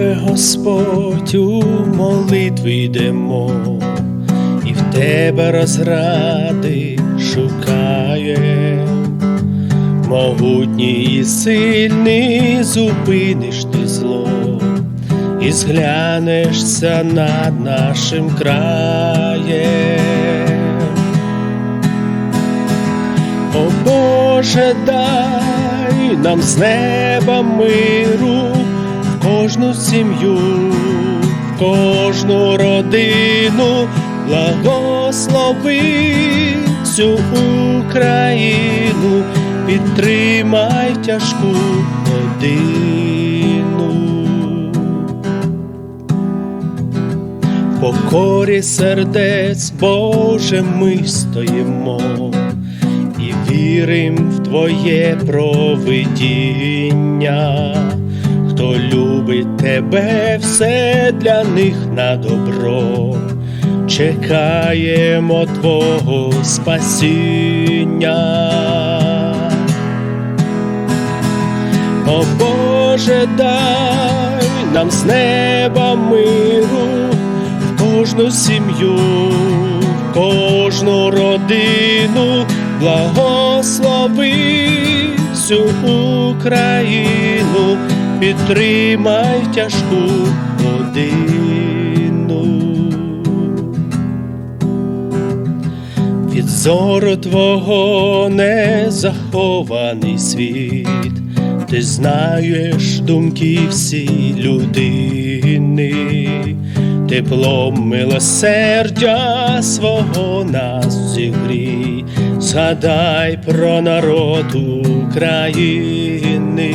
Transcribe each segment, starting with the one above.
тебе, Господь, у молитві йдемо, і в тебе розради шукає, могутній і сильний зупиниш ти зло, і зглянешся над нашим краєм. О Боже, дай нам з неба миру кожну сім'ю, в кожну родину, благослови всю Україну, підтримай тяжку годину. Покорі сердець, Боже, ми стоїмо і вірим в Твоє провидіння. Тебе, все для них на добро. Чекаємо Твого спасіння. О Боже, дай нам з неба миру в кожну сім'ю, в кожну родину, благослови всю Україну, підтримай тяжку годину. Від зору Твого не захований світ, ти знаєш думки всі людини, теплом милосердя свого нас зігрій, згадай про народ України.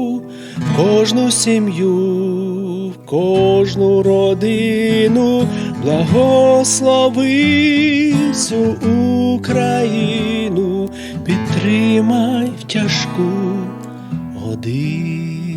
кожну сім'ю, кожну родину, благослови всю Україну, підтримай в тяжку годину.